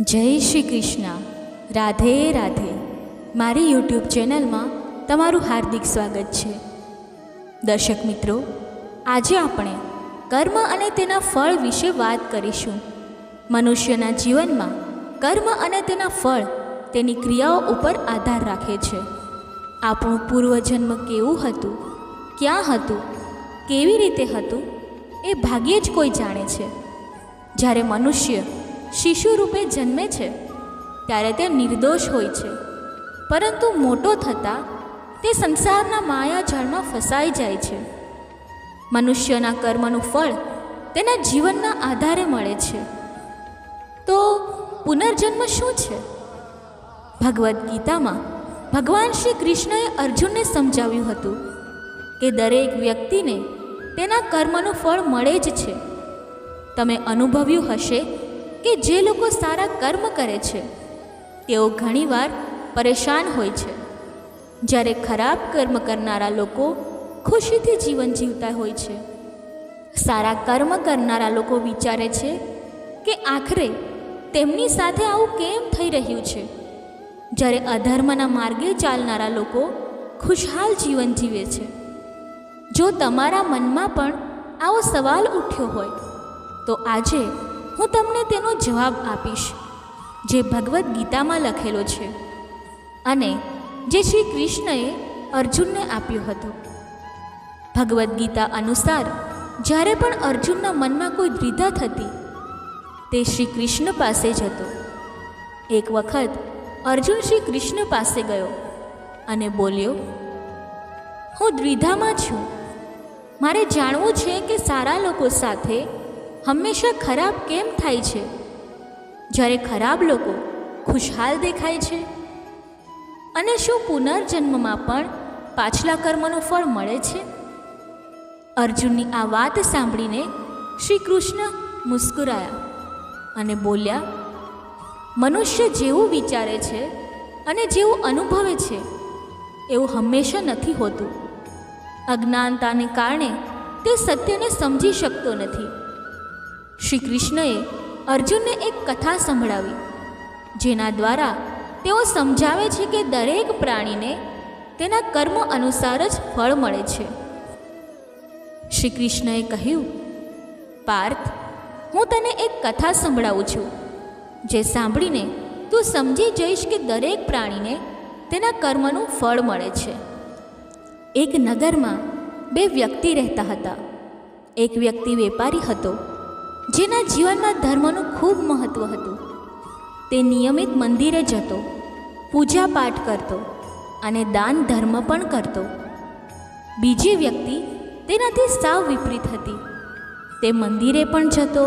જય શ્રી કૃષ્ણ. રાધે રાધે. મારી યુટ્યુબ ચેનલમાં તમારું હાર્દિક સ્વાગત છે. દર્શક મિત્રો, આજે આપણે કર્મ અને તેના ફળ વિશે વાત કરીશું. મનુષ્યના જીવનમાં કર્મ અને તેના ફળ તેની ક્રિયાઓ ઉપર આધાર રાખે છે. આપણું પૂર્વજન્મ કેવું હતું, ક્યાં હતું, કેવી રીતે હતું, એ ભાગ્યે જ કોઈ જાણે છે. જ્યારે મનુષ્ય શિશુ રૂપે જન્મે છે, ત્યારે તે નિર્દોષ હોય છે. પરંતુ મોટો થતાં તે સંસારના માયાજાળમાં ફસાઈ જાય છે. મનુષ્યના કર્મનું ફળ તેના જીવનના આધારે મળે છે. તો પુનર્જન્મ શું છે? ભગવદ્ ગીતામાં ભગવાન શ્રી કૃષ્ણએ અર્જુનને સમજાવ્યું હતું કે દરેક વ્યક્તિને તેના કર્મનું ફળ મળે જ છે. તમે અનુભવ્યું હશે કે જે લોકો સારા કર્મ કરે છે, તેઓ ઘણીવાર પરેશાન હોય છે. જ્યારે ખરાબ કર્મ કરનારા લોકો ખુશીથી જીવન જીવતા હોય છે. સારા કર્મ કરનારા લોકો વિચારે છે કે આખરે તેમની સાથે આવું કેમ થઈ રહ્યું છે? જ્યારે અધર્મના માર્ગે ચાલનારા લોકો ખુશહાલ જીવન જીવે છે. જો તમારા મનમાં પણ આવો સવાલ ઉઠ્યો હોય, તો આજે હું તમને તેનો જવાબ આપીશ, જે ભગવદ્ ગીતામાં લખેલો છે. અને જે શ્રી કૃષ્ણએ અર્જુનને આપ્યો હતો. ભગવદ્ ગીતા અનુસાર, જ્યારે પણ અર્જુનના મનમાં કોઈ દ્વિધા થતી, તે શ્રી કૃષ્ણ પાસે જ હતો એક વખત, અર્જુન શ્રી કૃષ્ણ પાસે ગયો અને બોલ્યો, હું દ્વિધામાં છું. મારે જાણવું છે કે સારા લોકો સાથે હંમેશા ખરાબ કેમ થાય છે? જ્યારે ખરાબ લોકો ખુશહાલ દેખાય છે? અને શું પુનર્જન્મમાં પણ પાછલા કર્મનું ફળ મળે છે? અર્જુનની આ વાત સાંભળીને શ્રી કૃષ્ણ મુસ્કુરાયા અને બોલ્યા, મનુષ્ય જેવું વિચારે છે અને જેવું અનુભવે છે, એવું હંમેશા નથી હોતું. અજ્ઞાનતાને કારણે તે સત્યને સમજી શકતો નથી. શ્રી કૃષ્ણએ અર્જુનને એક કથા સંભળાવી, જેના દ્વારા તેઓ સમજાવે છે કે દરેક પ્રાણીને તેના કર્મ અનુસાર જ ફળ મળે છે. શ્રી કૃષ્ણએ કહ્યું, પાર્થ, હું તને એક કથા સંભળાવું છું, જે સાંભળીને તું સમજી જઈશ કે દરેક પ્રાણીને તેના કર્મનું ફળ મળે છે. એક નગરમાં બે વ્યક્તિ રહેતા હતા. એક વ્યક્તિ વેપારી હતો જેના જીવનમાં ધર્મનું ખૂબ મહત્ત્વ હતું. તે નિયમિત મંદિરે જતો, પૂજા પાઠ કરતો અને દાન ધર્મ પણ કરતો. બીજી વ્યક્તિ તેનાથી સાવ વિપરીત હતી. તે મંદિરે પણ જતો,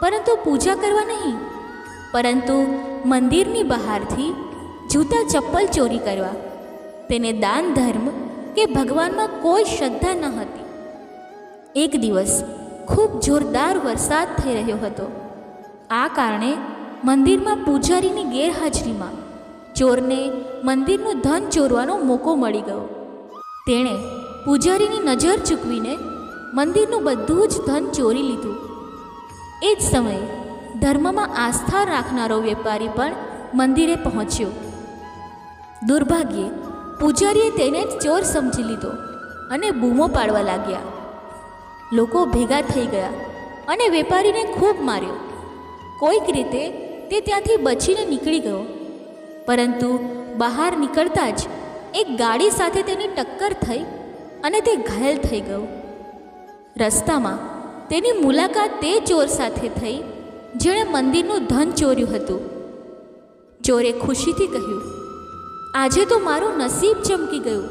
પરંતુ પૂજા કરવા નહીં. પરંતુ મંદિરની બહારથી જૂતા ચપ્પલ ચોરી કરવા, તેને દાન ધર્મ કે ભગવાનમાં કોઈ શ્રદ્ધા ન હતી. એક દિવસ ખૂબ જોરદાર વરસાદ થઈ રહ્યો હતો. આ કારણે મંદિરમાં પૂજારીની ગેરહાજરીમાં ચોરને મંદિરનું ધન ચોરવાનો મોકો મળી ગયો. તેણે પૂજારીની નજર ચૂકવીને મંદિરનું બધું જ ધન ચોરી લીધું. એ જ સમયે ધર્મમાં આસ્થા રાખનારો વેપારી પણ મંદિરે પહોંચ્યો. દુર્ભાગ્યે પૂજારીએ તેને ચોર સમજી લીધો અને બૂમો પાડવા લાગ્યા. લોકો ભેગા થઈ ગયા અને વેપારીને ખૂબ માર્યો. કોઈક રીતે તે ત્યાંથી બચીને નીકળી ગયો. પરંતુ બહાર નીકળતા જ એક ગાડી સાથે તેની ટક્કર થઈ અને તે ઘાયલ થઈ ગયો. રસ્તામાં તેની મુલાકાત તે ચોર સાથે થઈ, જેણે મંદિરનું ધન ચોર્યું હતું. ચોરે ખુશીથી કહ્યું, આજે તો મારું નસીબ ચમકી ગયું.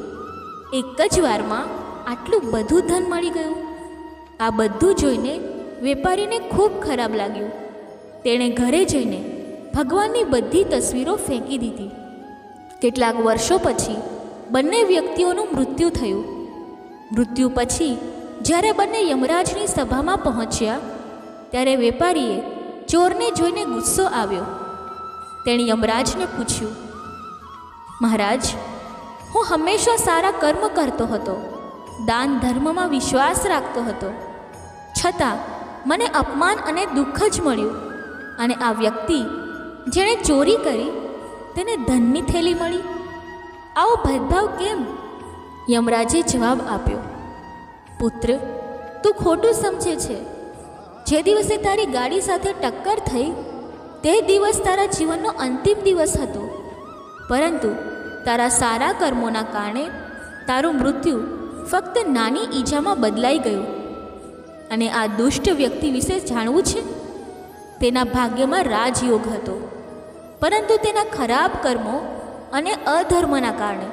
એક જ વારમાં આટલું બધું ધન મળી ગયું. આ બધું જોઈને વેપારીને ખૂબ ખરાબ લાગ્યું. તેણે ઘરે જઈને ભગવાનની બધી તસવીરો ફેંકી દીધી. કેટલાક વર્ષો પછી બંને વ્યક્તિઓનું મૃત્યુ થયું. મૃત્યુ પછી જ્યારે બંને યમરાજની સભામાં પહોંચ્યા, ત્યારે વેપારીએ ચોરને જોઈને ગુસ્સો આવ્યો. તેણે યમરાજને પૂછ્યું, મહારાજ, હું હંમેશા સારા કર્મ કરતો હતો. દાન ધર્મમાં વિશ્વાસ રાખતો હતો. છતાં, મને અપમાન અને દુઃખ જ મળ્યું અને આ વ્યક્તિ, જેણે ચોરી કરી, તેને ધનની થેલી મળી. આવો ભેદભાવ કેમ? યમરાજે જવાબ આપ્યો, પુત્ર, તું ખોટું સમજે છે. જે દિવસે તારી ગાડી સાથે ટક્કર થઈ, તે દિવસ તારા જીવનનો અંતિમ દિવસ હતો. પરંતુ તારા સારા કર્મોના કારણે તારું મૃત્યુ ફક્ત નાની ઈજામાં બદલાઈ ગયું. અને આ દુષ્ટ વ્યક્તિ વિશે જાણવું છે? તેના ભાગ્યમાં રાજયોગ હતો. પરંતુ તેના ખરાબ કર્મો અને અધર્મના કારણે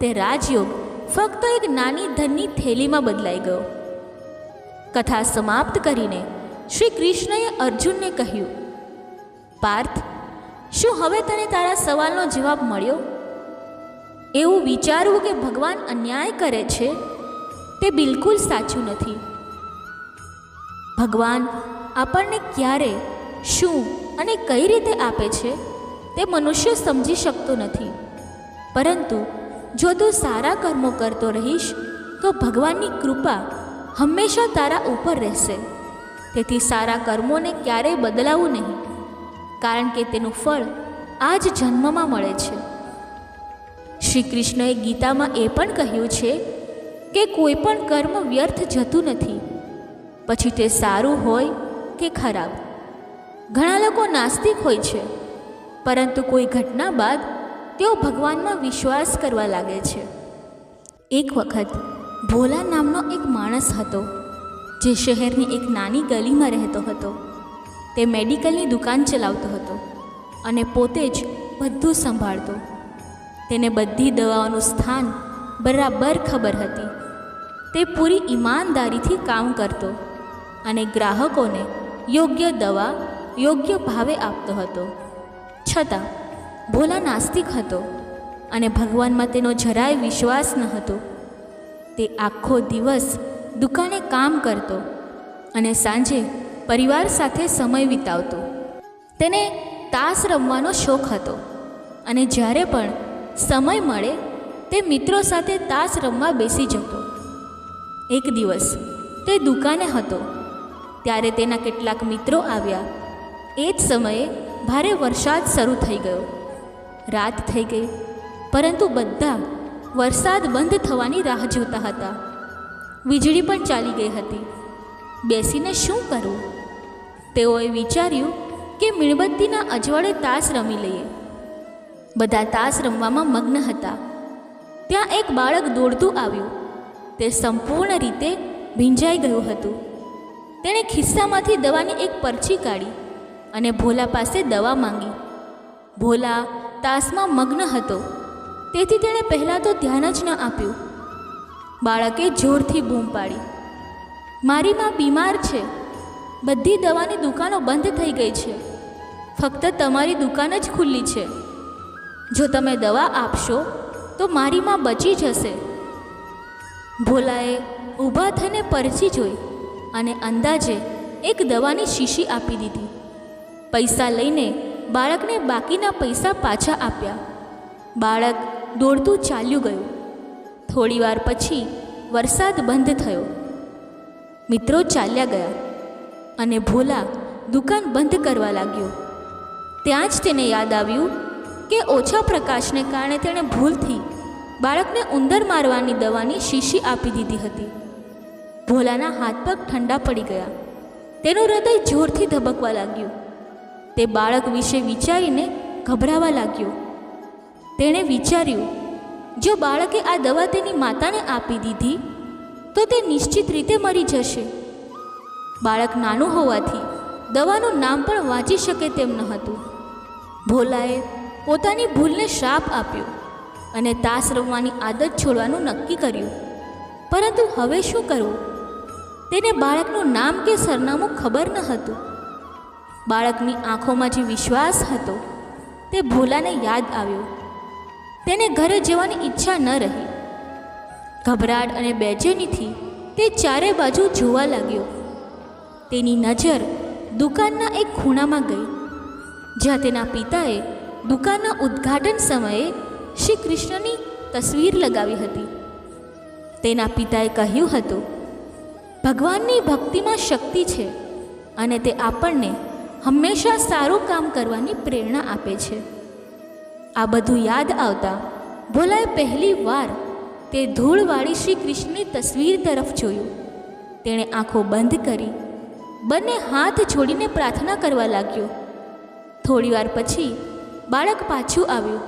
તે રાજયોગ ફક્ત એક નાની ધનની થેલીમાં બદલાઈ ગયો. કથા સમાપ્ત કરીને શ્રી કૃષ્ણએ અર્જુનને કહ્યું, પાર્થ, શું હવે તને તારા સવાલનો જવાબ મળ્યો? એવું વિચારવું કે ભગવાન અન્યાય કરે છે, તે બિલકુલ સાચું નથી. ભગવાન આપણને ક્યારે, શું અને કઈ રીતે આપે છે, તે મનુષ્ય સમજી શકતો નથી. પરંતુ જો તું સારા કર્મો કરતો રહીશ, તો ભગવાનની કૃપા હંમેશા તારા ઉપર રહેશે. તેથી સારા કર્મોને ક્યારેય બદલાવું નહીં, કારણ કે તેનું ફળ આ જ જન્મમાં મળે છે. શ્રી કૃષ્ણએ ગીતામાં એ પણ કહ્યું છે કે કોઈ પણ કર્મ વ્યર્થ જતું નથી. પછી તે સારું હોય કે ખરાબ? ઘણા લોકો નાસ્તિક હોય છે, પરંતુ કોઈ ઘટના બાદ તેઓ ભગવાનમાં વિશ્વાસ કરવા લાગે છે. એક વખત ભોલા નામનો એક માણસ હતો, જે શહેરની એક નાની ગલીમાં રહેતો હતો. તે મેડિકલની દુકાન ચલાવતો હતો અને પોતે જ બધું સંભાળતો. તેને બધી દવાઓનું સ્થાન બરાબર ખબર હતી. તે પૂરી ઈમાનદારીથી કામ કરતો અને ગ્રાહકોને યોગ્ય દવા યોગ્ય ભાવે આપતો હતો. છતાં ભોલા નાસ્તિક હતો અને ભગવાનમાં તેનો જરાય વિશ્વાસ ન હતો. તે આખો દિવસ દુકાને કામ કરતો અને સાંજે પરિવાર સાથે સમય વિતાવતો. તેને તાસ રમવાનો શોખ હતો અને જ્યારે પણ સમય મળે, તે મિત્રો સાથે તાસ રમવા બેસી જતો. એક દિવસ, તે દુકાને હતો. ત્યારે તેના કેટલાક મિત્રો આવ્યા. એ જ સમયે, ભારે વરસાદ શરૂ થઈ ગયો. રાત થઈ ગઈ, પરંતુ બધા વરસાદ બંધ થવાની રાહ જોતા હતા. વીજળી પણ ચાલી ગઈ હતી. બેસીને શું કરવું તેઓએ વિચાર્યું કે મીણબત્તીના અજવાળે તાસ રમી લઈએ. બધા તાસ રમવામાં મગ્ન હતા. ત્યાં એક બાળક દોડતું આવ્યું. તે સંપૂર્ણ રીતે ભીંજાઈ ગયું હતું. તેણે ખિસ્સામાંથી દવાની એક પરચી કાઢી અને ભોલા પાસે દવા માંગી. ભોલા તાસમાં મગ્ન હતો. તેથી તેણે પહેલાં તો ધ્યાન જ ન આપ્યું. બાળકે જોરથી બૂમ પાડી. મારી માં બીમાર છે. બધી દવાની દુકાનો બંધ થઈ ગઈ છે. ફક્ત તમારી દુકાન જ ખુલ્લી છે. જો તમે દવા આપશો, તો મારી માં બચી જશે. ભોલાએ ઊભા થઈને પરચી જોઈ અને અંદાજે એક દવાની શીશી આપી દીધી. પૈસા લઈને બાળકને બાકીના પૈસા પાછા આપ્યા. બાળક દોડતું ચાલ્યું ગયું. થોડીવાર પછી વરસાદ બંધ થયો. મિત્રો ચાલ્યા ગયા અને ભોલા દુકાન બંધ કરવા લાગ્યો. ત્યાં જ તેને યાદ આવ્યું કે ઓછા પ્રકાશને કારણે તેણે ભૂલથી બાળકને ઉંદર મારવાની દવાની શીશી આપી દીધી હતી. ભોલાના હાથ પગ ઠંડા પડી ગયા. તેનું હૃદય જોરથી ધબકવા લાગ્યું. તે બાળક વિશે વિચારીને ગભરાવા લાગ્યો. તેણે વિચાર્યું, જો બાળકે આ દવા તેની માતાને આપી દીધી, તો તે નિશ્ચિત રીતે મરી જશે. બાળક નાનું હોવાથી દવાનું નામ પણ વાંચી શકે તેમ ન હતું. ભોલાએ પોતાની ભૂલને શ્રાપ આપ્યો અને તાસ રમવાની આદત છોડવાનું નક્કી કર્યું. પરંતુ હવે શું કરવું? તેને બાળકનું નામ કે સરનામું ખબર ન હતું. બાળકની આંખોમાં જે વિશ્વાસ હતો, તે ભોલાને યાદ આવ્યો. તેને ઘરે જવાની ઈચ્છા ન રહી. ગભરાટ અને બેચેનીથી તે ચારે બાજુ જોવા લાગ્યો. તેની નજર દુકાનના એક ખૂણામાં ગઈ, જ્યાં તેના પિતાએ દુકાનના ઉદ્ઘાટન સમયે શ્રી કૃષ્ણની તસવીર લગાવી હતી. તેના પિતાએ કહ્યું હતું, ભગવાનની ભક્તિમાં શક્તિ છે અને તે આપણને હંમેશા સારું કામ કરવાની પ્રેરણા આપે છે. આ બધું યાદ આવતા ભોલાએ પહેલી વાર તે ધૂળવાળી શ્રી કૃષ્ણની તસવીર તરફ જોયું. તેણે આંખો બંધ કરી, બંને હાથ છોડીને પ્રાર્થના કરવા લાગ્યો. થોડીવાર પછી બાળક પાછું આવ્યું.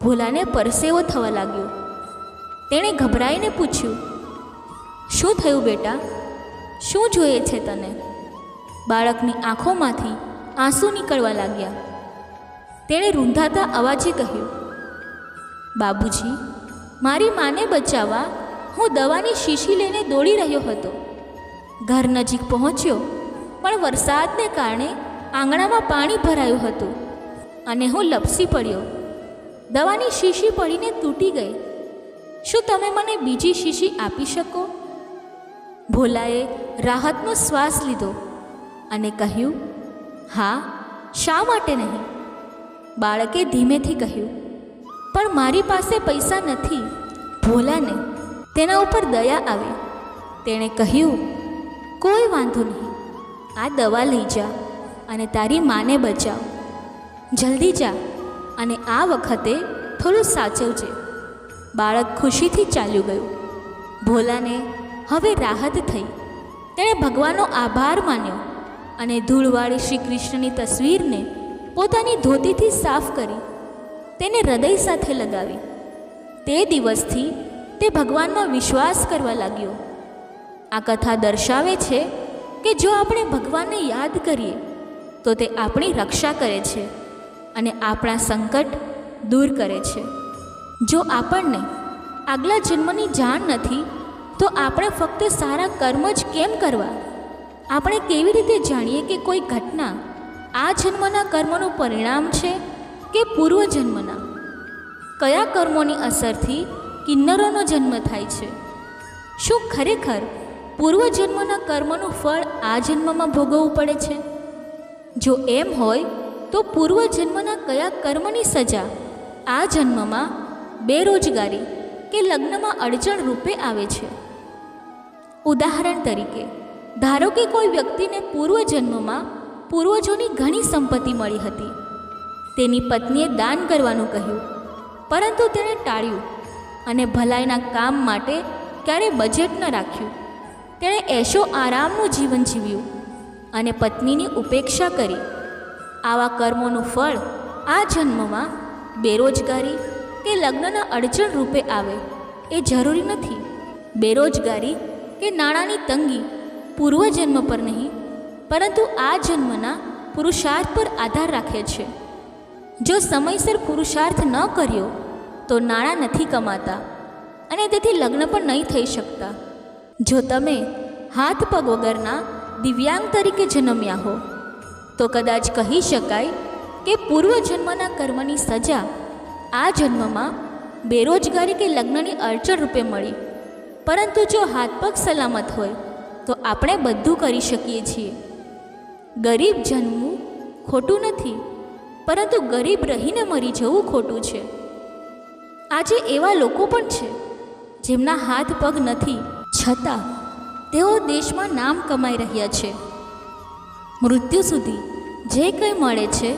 ભોલાને પરસેવો થવા લાગ્યો. તેણે ગભરાઈને પૂછ્યું, શું થયું બેટા? શું જોઈએ છે તને? બાળકની આંખોમાંથી આંસુ નીકળવા લાગ્યા. તેણે રૂંધાતા અવાજે કહ્યું, બાબુજી, મારી માને બચાવવા હું દવાની શીશી લઈને દોડી રહ્યો હતો. ઘર નજીક પહોંચ્યો, પણ વરસાદને કારણે આંગણામાં પાણી ભરાયું હતું. અને હું લપસી પડ્યો. દવાની શીશી પડીને તૂટી ગઈ. શું તમે મને બીજી શીશી આપી શકો? ભોલાએ રાહતનો શ્વાસ લીધો અને કહ્યું, હા, શા માટે નહીં? બાળકે ધીમેથી કહ્યું, પણ મારી પાસે પૈસા નથી. ભોલાને તેના ઉપર દયા આવી. તેણે કહ્યું, કોઈ વાંધો નહીં. આ દવા લઈ જા અને તારી માને બચાવ. જલ્દી જા અને આ વખતે થોડું સાચવજે. બાળક ખુશીથી ચાલ્યું ગયું. ભોલાને હવે રાહત થઈ. તેણે ભગવાનનો આભાર માન્યો અને ધૂળવાળી શ્રી કૃષ્ણની તસવીરને પોતાની ધોતીથી સાફ કરી તેને હૃદય સાથે લગાવી. તે દિવસથી તે ભગવાનમાં વિશ્વાસ કરવા લાગ્યો. આ કથા દર્શાવે છે કે જો આપણે ભગવાનને યાદ કરીએ, તો તે આપણી રક્ષા કરે છે. અને આપણા સંકટ દૂર કરે છે. જો આપણને આગલા જન્મની જાણ નથી, તો આપણે ફક્ત સારા કર્મ જ કેમ કરવા? આપણે કેવી રીતે જાણીએ કે કોઈ ઘટના આ જન્મના કર્મનું પરિણામ છે કે પૂર્વજન્મના કયા કર્મોની અસરથી કિન્નરોનો જન્મ થાય છે? શું ખરેખર પૂર્વજન્મના કર્મનું ફળ આ જન્મમાં ભોગવવું પડે છે? જો એમ હોય તો પૂર્વજન્મના કયા કર્મની સજા? આ જન્મમાં બેરોજગારી કે લગ્નમાં અડચણ રૂપે આવે છે? ઉદાહરણ તરીકે, ધારો કે કોઈ વ્યક્તિને પૂર્વજન્મમાં પૂર્વજોની ઘણી સંપત્તિ મળી હતી. તેની પત્નીએ દાન કરવાનું કહ્યું, પરંતુ તેણે ટાળ્યું અને ભલાઈના કામ માટે ક્યારે બજેટ ન રાખ્યું. તેણે એશો આરામનું જીવન જીવ્યું અને પત્નીની ઉપેક્ષા કરી આવા કર્મોનું ફળ આ જન્મમાં બેરોજગારી કે લગ્નના અડચણ રૂપે આવે એ જરૂરી નથી. બેરોજગારી કે નાણાંની તંગી પૂર્વજન્મ પર નહીં, પરંતુ આ જન્મના પુરુષાર્થ પર આધાર રાખે છે. જો સમયસર પુરુષાર્થ ન કર્યો, તો નાણાં નથી કમાતા અને તેથી લગ્ન પણ નહીં થઈ શકતા. જો તમે હાથ પગ વગરના દિવ્યાંગ તરીકે જન્મ્યા હો તો કદાચ કહી શકાય કે પૂર્વજન્મના કર્મની સજા આ જન્મમાં બેરોજગારી કે લગ્નની અડચણ રૂપે મળી. પરંતુ જો હાથ પગ સલામત હોય, તો આપણે બધું કરી શકીએ છીએ. ગરીબ જન્મવું ખોટું નથી, પરંતુ ગરીબ રહીને મરી જવું ખોટું છે. આજે એવા લોકો પણ છે, જેમના હાથ પગ નથી, છતાં તેઓ દેશમાં નામ કમાઈ રહ્યા છે. મૃત્યુ સુધી જે કંઈ મળે છે,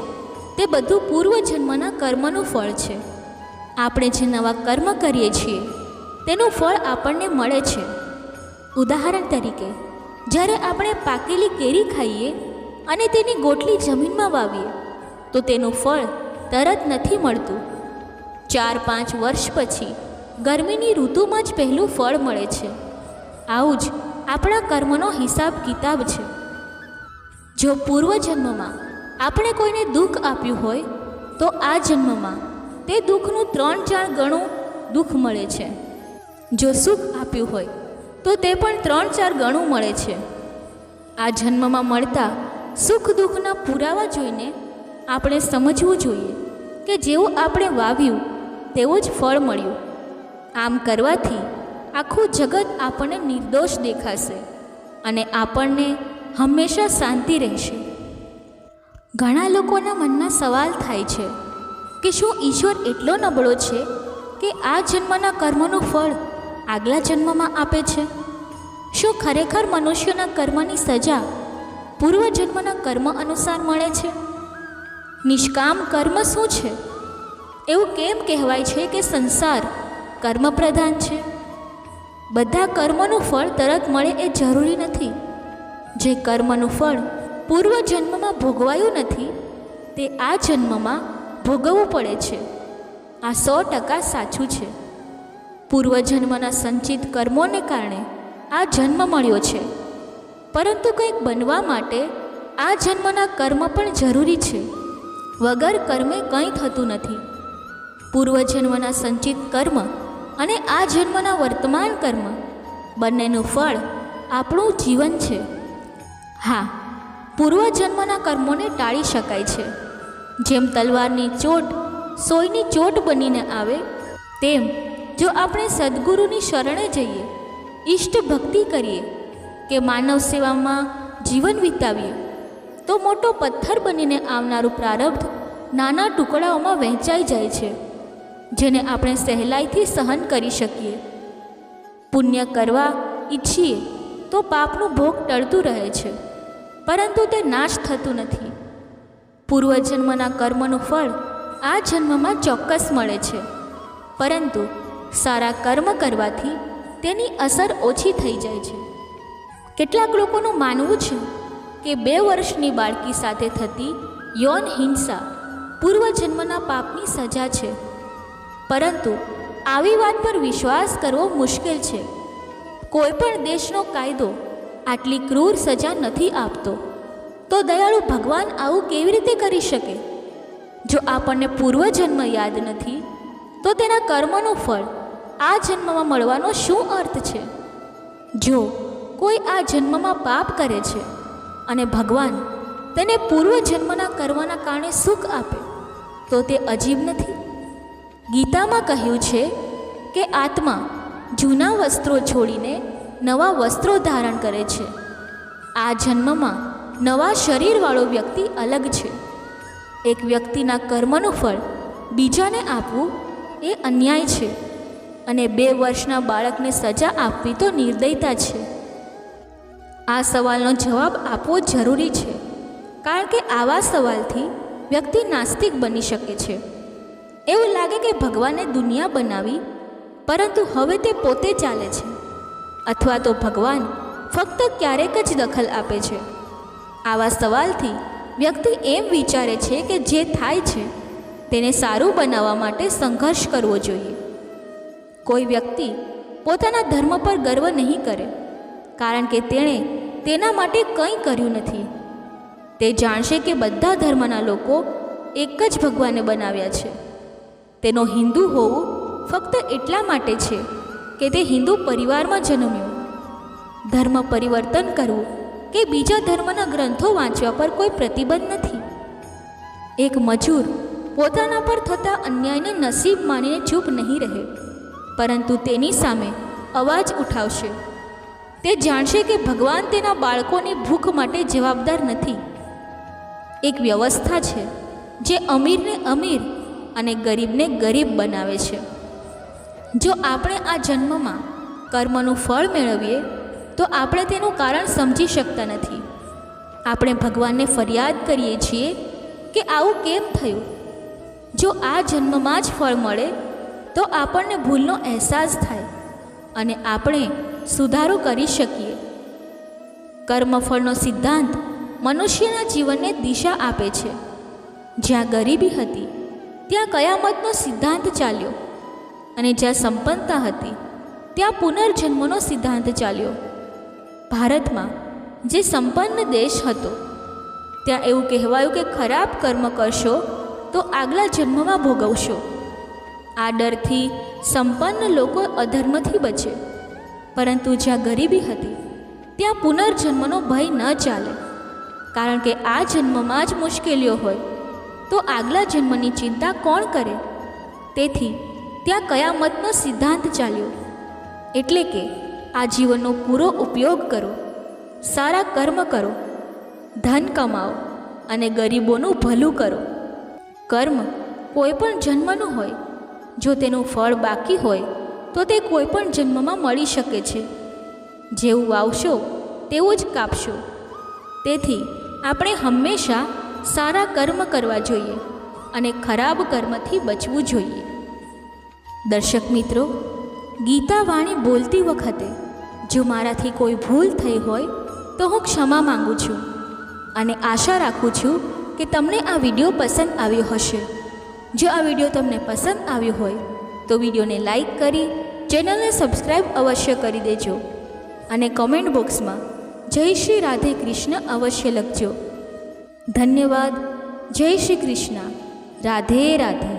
તે બધું પૂર્વજન્મના કર્મનું ફળ છે. આપણે જે નવા કર્મ કરીએ છીએ, તેનું ફળ આપણને મળે છે. ઉદાહરણ તરીકે, જ્યારે આપણે પાકેલી કેરી ખાઈએ અને તેની ગોટલી જમીનમાં વાવીએ, તો તેનું ફળ તરત નથી મળતું. ચાર પાંચ વર્ષ પછી ગરમીની ઋતુમાં જ પહેલું ફળ મળે છે. આવું જ આપણા કર્મનો હિસાબ કિતાબ છે. જો પૂર્વજન્મમાં આપણે કોઈને દુઃખ આપ્યું હોય, તો આ જન્મમાં તે દુઃખનું ત્રણ ચાર ગણું દુઃખ મળે છે. જો સુખ આપ્યું હોય, તો તે પણ ત્રણ ચાર ગણું મળે છે. આ જન્મમાં મળતા સુખ દુઃખના પુરાવા જોઈને આપણે સમજવું જોઈએ કે જેવું આપણે વાવ્યું, તેવું જ ફળ મળ્યું. આમ કરવાથી આખું જગત આપણને નિર્દોષ દેખાશે અને આપણને હંમેશા શાંતિ રહેશે. ઘણા લોકોના મનમાં સવાલ થાય છે કે શું ઈશ્વર એટલો નબળો છે કે આ જન્મના કર્મનું ફળ આગલા જન્મમાં આપે છે? શું ખરેખર મનુષ્યના કર્મની સજા પૂર્વજન્મના કર્મ અનુસાર મળે છે? નિષ્કામ કર્મ શું છે? એવું કેમ કહેવાય છે કે સંસાર કર્મ પ્રધાન છે? બધા કર્મનું ફળ તરત મળે એ જરૂરી નથી. જે કર્મનું ફળ પૂર્વજન્મમાં ભોગવાયું નથી, તે આ જન્મમાં ભોગવવું પડે છે. આ સો ટકા સાચું છે. પૂર્વજન્મના સંચિત કર્મોને કારણે આ જન્મ મળ્યો છે. પરંતુ કંઈક બનવા માટે આ જન્મના કર્મ પણ જરૂરી છે. વગર કર્મે કંઈ થતું નથી. પૂર્વજન્મના સંચિત કર્મ અને આ જન્મના વર્તમાન કર્મ બંનેનું ફળ આપણું જીવન છે. હા, પૂર્વજન્મના કર્મોને ટાળી શકાય છે. જેમ તલવારની ચોટ, સોયની ચોટ બનીને આવે, તેમ જો આપણે સદગુરુની શરણે જઈએ, ઈષ્ટ ભક્તિ કરીએ, કે માનવ સેવામાં જીવન વિતાવીએ, તો મોટો પથ્થર બનીને આવનારું પ્રારબ્ધ નાના ટુકડાઓમાં વહેંચાઈ જાય છે, જેને આપણે સહેલાઈથી સહન કરી શકીએ. પુણ્ય કરવા ઈચ્છીએ, તો પાપનું ભોગ ટળતું રહે છે. પરંતુ તે નાશ થતું નથી. પૂર્વજન્મના કર્મનું ફળ આ જન્મમાં ચોક્કસ મળે છે. પરંતુ સારા કર્મ કરવાથી તેની અસર ઓછી થઈ જાય છે. કેટલાક લોકોનું માનવું છે કે બે વર્ષની બાળકી સાથે થતી યૌન હિંસા પૂર્વજન્મના પાપની સજા છે. પરંતુ આવી વાત પર વિશ્વાસ કરવો મુશ્કેલ છે. કોઈ પણ દેશનો કાયદો આટલી ક્રૂર સજા નથી આપતો. તો દયાળુ ભગવાન આવું કેવી રીતે કરી શકે? જો આપણને પૂર્વજન્મ યાદ નથી, તો તેના કર્મનું ફળ આ જન્મમાં મળવાનો શું અર્થ છે? જો કોઈ આ જન્મમાં પાપ કરે છે અને ભગવાન તેને પૂર્વજન્મના કરવાના કારણે સુખ આપે, તો તે અજીબ નથી. ગીતામાં કહ્યું છે કે આત્મા જૂના વસ્ત્રો છોડીને નવા વસ્ત્રો ધારણ કરે છે. આ જન્મમાં નવા શરીરવાળો વ્યક્તિ અલગ છે. એક વ્યક્તિના કર્મનું ફળ બીજાને આપવું એ અન્યાય છે અને બે વર્ષના બાળકને સજા આપવી તો નિર્દયતા છે. આ સવાલનો જવાબ આપવો જરૂરી છે, કારણ કે આવા સવાલથી વ્યક્તિ નાસ્તિક બની શકે છે. એવું લાગે કે ભગવાને દુનિયા બનાવી, પરંતુ હવે તે પોતે ચાલે છે. અથવા તો ભગવાન ફક્ત ક્યારેક જ દખલ આપે છે. આવા સવાલથી વ્યક્તિ એમ વિચારે છે કે જે થાય છે, તેને સારું બનાવવા માટે સંઘર્ષ કરવો જોઈએ. કોઈ વ્યક્તિ પોતાના ધર્મ પર ગર્વ નહીં કરે, કારણ કે તેણે તેના માટે કંઈ કર્યું નથી. તે જાણશે કે બધા ધર્મના લોકો એક જ ભગવાને બનાવ્યા છે. તેનો હિન્દુ હોવું ફક્ત એટલા માટે છે કે તે હિન્દુ પરિવારમાં જન્મ્યો. ધર્મ પરિવર્તન કરવું કે બીજા ધર્મના ગ્રંથો વાંચવા પર કોઈ પ્રતિબંધ નથી. એક મજૂર પોતાના પર થતા અન્યાયને નસીબ માનીને ચૂપ નહીં રહે, પરંતુ તેની સામે અવાજ ઉઠાવશે. તે જાણશે કે ભગવાન તેના બાળકોની ભૂખ માટે જવાબદાર નથી. એક વ્યવસ્થા છે જે અમીરને અમીર અને ગરીબને ગરીબ બનાવે છે. જો આપણે આ જન્મમાં કર્મનું ફળ મેળવીએ, તો આપણે તેનું કારણ સમજી શકતા નથી. આપણે ભગવાનને ફરિયાદ કરીએ છીએ કે આવું કેમ થયું? જો આ જન્મમાં જ ફળ મળે, તો આપણને ભૂલનો અહેસાસ થાય અને આપણે સુધારો કરી શકીએ. કર્મફળનો સિદ્ધાંત મનુષ્યના જીવનને દિશા આપે છે. જ્યાં ગરીબી હતી, ત્યાં કયામતનો સિદ્ધાંત ચાલ્યો. અને જ્યાં સંપન્નતા હતી, ત્યાં પુનર્જન્મનો સિદ્ધાંત ચાલ્યો. ભારતમાં જે સંપન્ન દેશ હતો, ત્યાં એવું કહેવાયું કે ખરાબ કર્મ કરશો તો આગલા જન્મમાં ભોગવશો. આ ડરથી સંપન્ન લોકો અધર્મથી બચે. પરંતુ જ્યાં ગરીબી હતી, ત્યાં પુનર્જન્મનો ભય ન ચાલે. કારણ કે આ જન્મમાં જ મુશ્કેલીઓ હોય, તો આગલા જન્મની ચિંતા કોણ કરે? તેથી ત્યાં કયામતનો સિદ્ધાંત ચાલ્યો. એટલે કે આ જીવનનો પૂરો ઉપયોગ કરો, સારા કર્મ કરો, ધન કમાઓ અને ગરીબોનું ભલું કરો. કર્મ કોઈ પણ જન્મનું હોય, જો તેનું ફળ બાકી હોય, તો તે કોઈ પણ જન્મમાં મળી શકે છે. જેવું વાવશો, તેવું જ કાપશો. તેથી આપણે હંમેશા સારા કર્મ કરવા જોઈએ અને ખરાબ કર્મથી બચવું જોઈએ. દર્શક મિત્રો, ગીતા વાણી બોલતી વખતે જો મારાથી કોઈ ભૂલ થઈ હોય, તો હું ક્ષમા માંગુ છું અને આશા રાખું છું કે તમને આ વીડિયો પસંદ આવ્યો હશે. જો આ વીડિયો તમને પસંદ આવ્યો હોય, તો વિડીયોને લાઈક કરી, ચેનલને સબસ્ક્રાઈબ અવશ્ય કરી દેજો અને કોમેન્ટ બોક્સમાં જય શ્રી રાધે કૃષ્ણ અવશ્ય લખજો. ધન્યવાદ. જય શ્રી કૃષ્ણ. રાધે રાધે.